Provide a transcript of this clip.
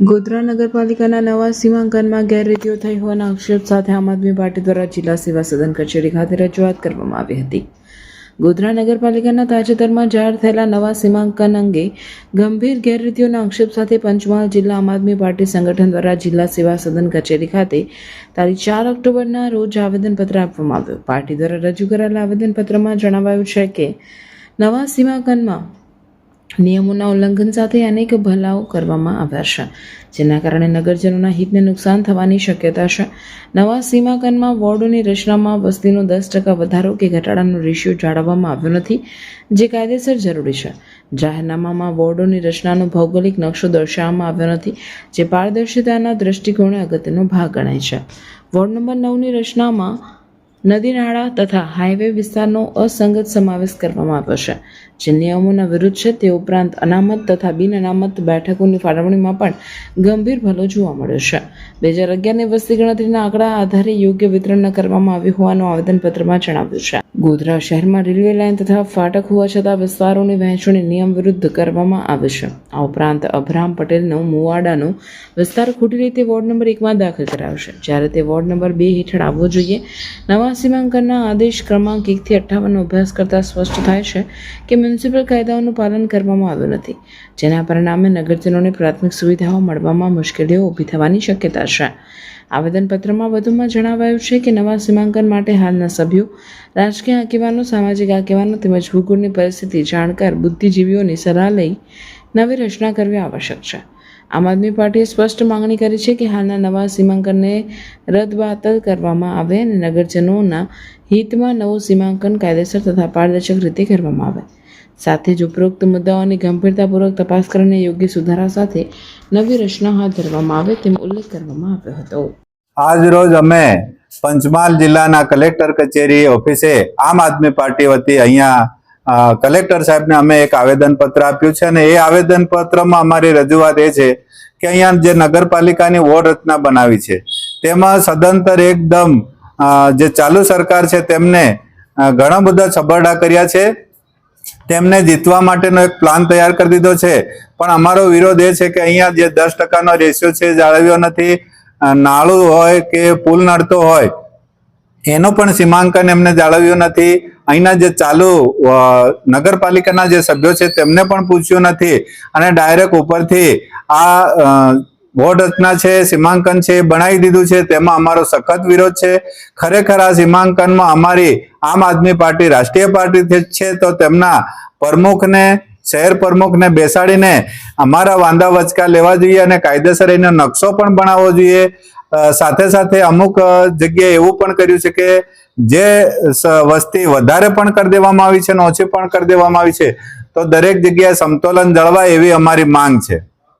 ગોધરા નગરપાલિકાના નવા સીમાંકનમાં ગેરરીતિઓ થઈ હોવાના આક્ષેપ સાથે આમ આદમી પાર્ટી દ્વારા જિલ્લા સેવા સદન કચેરી ખાતે રજૂઆત કરવામાં આવી હતી. ગોધરા નગરપાલિકાના તાજેતરમાં જાહેર થયેલા નવા સીમાંકન અંગે ગંભીર ગેરરીતિઓના આક્ષેપ સાથે પંચમહાલ જિલ્લા આમ આદમી પાર્ટી સંગઠન દ્વારા જિલ્લા સેવા સદન કચેરી ખાતે તારીખ ચાર ઓક્ટોબરના રોજ આવેદનપત્ર આપવામાં આવ્યું. પાર્ટી દ્વારા રજૂ કરાયેલા આવેદનપત્રમાં જણાવાયું છે કે, નવા સીમાંકનમાં નિયમોના ઉલ્લંઘન સાથે અનેક ભલાઓ કરવામાં આવ્યા છે, જેના કારણે નગરજનોના હિતને નુકસાન થવાની શક્યતા છે. નવા સીમાંકનમાં વોર્ડોની રચનામાં વસ્તીનો દસ ટકા વધારો કે ઘટાડાનો રેશિયો જાળવવામાં આવ્યો નથી, જે કાયદેસર જરૂરી છે. જાહેરનામામાં વોર્ડોની રચનાનો ભૌગોલિક નકશો દર્શાવવામાં આવ્યો નથી, જે પારદર્શિતાના દૃષ્ટિકોણે અગત્યનો ભાગ ગણાય છે. વોર્ડ નંબર નવની રચનામાં નદી નાળા તથા હાઈવે વિસ્તારનો અસંગત સમાવેશ કરવામાં આવ્યો છે. જે નિયમોના વિરુદ્ધ છે તે ઉપરાંત અનામત તથા બિન અનામત બેઠકોની ફાળવણીમાં પણ ગંભીર ભલો જોવા મળ્યો છે. બે હજાર અગિયારની વસ્તી ગણતરીના આંકડા આધારે યોગ્ય વિતરણ કરવામાં આવ્યું હોવાનું આવેદનપત્રમાં જણાવ્યું છે. ગોધરા શહેરમાં રેલવે લાઇન તથા ફાટક હોવા છતાં વિસ્તારોની વહેંચણી નિયમ વિરુદ્ધ કરવામાં આવે છે. આ ઉપરાંત અભરામ પટેલનો મુવાડાનો વિસ્તાર ખોટી રીતે વોર્ડ નંબર એકમાં દાખલ કરાયો છે જ્યારે તે વોર્ડ નંબર બે હેઠળ આવવો જોઈએ. નવા સીમાંકનના આદેશ ક્રમાંક એકથી અઠ્ઠાવનનો અભ્યાસ કરતાં સ્પષ્ટ થાય છે કે મ્યુનિસિપલ કાયદાઓનું પાલન કરવામાં આવ્યું નથી, જેના પરિણામે નગરજનોને પ્રાથમિક સુવિધાઓ મળવામાં મુશ્કેલીઓ ઊભી થવાની શક્યતા છે. આવેદનપત્રમાં વધુમાં જણાવાયું છે કે નવા સીમાંકન માટે હાલના સભ્યો રાજકીય આગેવાનો સામાજિક આગેવાનો તેમજ ભૂગોળની પરિસ્થિતિ, જાણકાર, બુદ્ધિજીવીઓની સલાહ લઈ નવી રચના કરવી આવશ્યક છે. આમ આદમી પાર્ટીએ સ્પષ્ટ માંગણી કરી છે કે હાલના નવા સીમાંકનને રદબાતલ કરવામાં આવે અને નગરજનોના હિતમાં નવું સીમાંકન કાયદેસર તથા પારદર્શક રીતે કરવામાં આવે. સાથે જ ઉપરોક્ત મુદ્દાઓની ગંભીરતાપૂર્વક તપાસ કરીને યોગ્ય સુધારા સાથે નવી રચના હાથ ધરવામાં આવે તેમ ઉલ્લેખ કરવામાં આવ્યો હતો. આજ રોજ અમે પંચમહાલ જિલ્લાના કલેક્ટર કચેરી ઓફિસે આમ આદમી પાર્ટી વતી અહીંયા કલેક્ટર સાહેબને અમે એક આવેદન પત્ર આપ્યું છે અને એ આવેદન પત્રમાં અમારી રજૂઆત એ છે કે અહીંયા જે નગરપાલિકાની વોર્ડ રચના બનાવી છે, તેમાં સદંતર એકદમ જે ચાલુ સરકાર છે તેમને ઘણા બધા છબરડા કર્યા છે, તેમને જીતવા માટેનો એક પ્લાન તૈયાર કરી દીધો છે. પણ અમારો વિરોધ એ છે કે અહીંયા જે દસ ટકાનો રેશિયો છે જાળવ્યો નથી. નાળું હોય કે પુલ નડતો હોય, એનો પણ સીમાંકન એમને જાળવ્યું નથી. અહીંના જે ચાલુ નગરપાલિકાના જે સભ્યો છે તેમને પણ પૂછ્યું નથી. અને ડાયરેક્ટ ઉપરથી આ વોર્ડ રચના છે, સીમાંકન છે, બનાવી દીધું છે, તેમાં અમારો સખત વિરોધ છે. ખરેખર આ સીમાંકનમાં અમારી આમ આદમી પાર્ટી રાષ્ટ્રીય પાર્ટી છે, તો તેમના પ્રમુખને શહેર પ્રમુખને બેસાડીને અમારા વાંધા વચકા લેવા જોઈએ અને કાયદેસર એનો નકશો પણ બનાવવો જોઈએ. સાથે સાથે અમુક જગ્યાએ એવું પણ કર્યું છે કે જે વસ્તી વધારે પણ કરી દેવામાં આવી છે અને ઓછી પણ કરી દેવામાં આવી છે, તો દરેક જગ્યાએ સમતોલન જળવાય એવી અમારી માંગ છે.